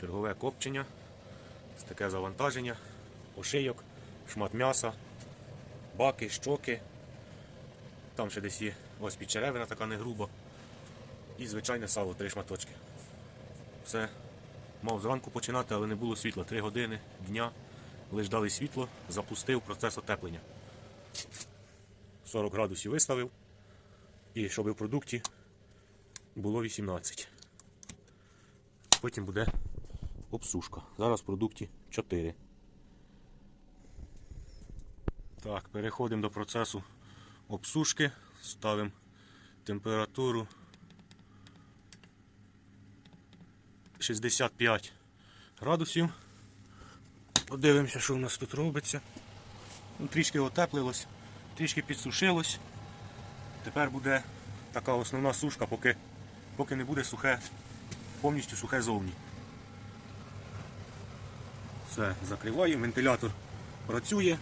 чергове копчення, Ось таке завантаження, ошийок, шмат м'яса, баки, щоки. Там ще десь є ось підчеревина така не груба. І звичайне сало, три шматочки. Все. Мав зранку починати, але не було світла. Три години дня. Лиш дали світло, запустив процес отеплення. 40 градусів виставив. І щоб в продукті було 18. Потім буде обсушка. Зараз в продукті 4. Так, переходимо до процесу обсушки. Ставимо температуру 65 градусів. Подивимося, що у нас тут робиться. Ну, трішки отеплилось, трішки підсушилось. Тепер буде така основна сушка, поки, поки не буде сухе, повністю сухе зовні. Все, закриваю, вентилятор працює,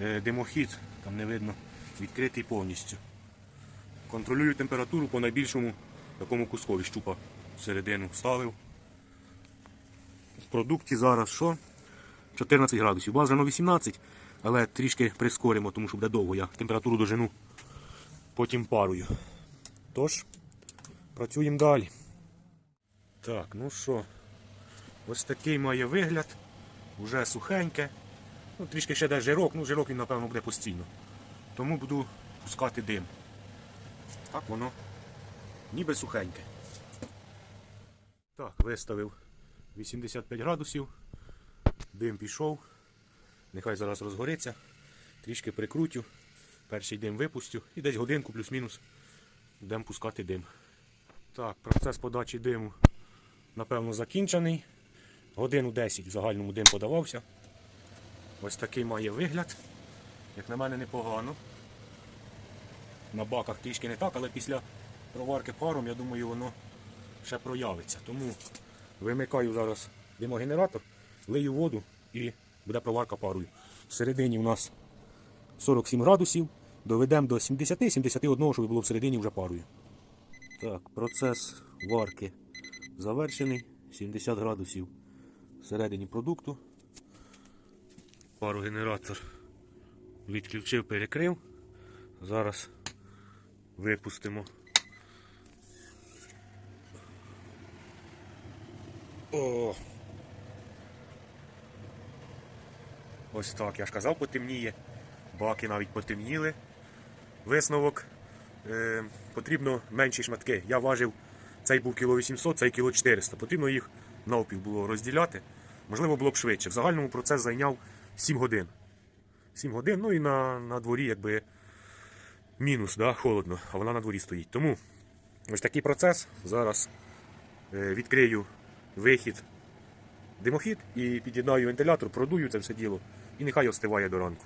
Е, димохід, там не видно, відкритий повністю. Контролюю температуру по найбільшому такому кускові щупа всередину вставив. В продукті зараз що? 14 градусів. Бажано 18, але трішки прискоримо, тому що буде довго. Я температуру дожену потім парою. Тож, працюємо далі. Так, ну що, ось такий має вигляд. Уже сухеньке. Ну, трішки ще де жирок, ну жирок він, напевно, буде постійно. Тому буду пускати дим. Так воно ніби сухеньке. Так, виставив 85 градусів. Дим пішов. Нехай зараз розгориться. Трішки прикрутю. Перший дим випустю і десь годинку плюс-мінус будемо пускати дим. Так, процес подачі диму напевно закінчений. Годину 10 в загальному дим подавався. Ось такий має вигляд. Як на мене, непогано. На баках трішки не так, але після проварки паром, я думаю, воно ще проявиться. Тому вимикаю зараз димогенератор, лию воду і буде проварка парою. Всередині у нас 47 градусів. Доведемо до 70-71, щоб було всередині вже парою. Так, процес варки завершений. 70 градусів всередині продукту. Парогенератор відключив, перекрив. Зараз випустимо. О! Ось так, я ж казав, потемніє. Баки навіть потемніли. Висновок е, потрібно менші шматки. Я важив, цей був кіло 800, цей кіло 400. Потрібно їх навпів було розділяти. Можливо, було б швидше. В загальному процес зайняв 7 годин. 7 годин, ну і на, на дворі якби мінус, да, холодно, а вона на дворі стоїть. Тому ось такий процес. Зараз е, відкрию вихід, димохід і під'єднаю вентилятор, продую це все діло і нехай остиває до ранку.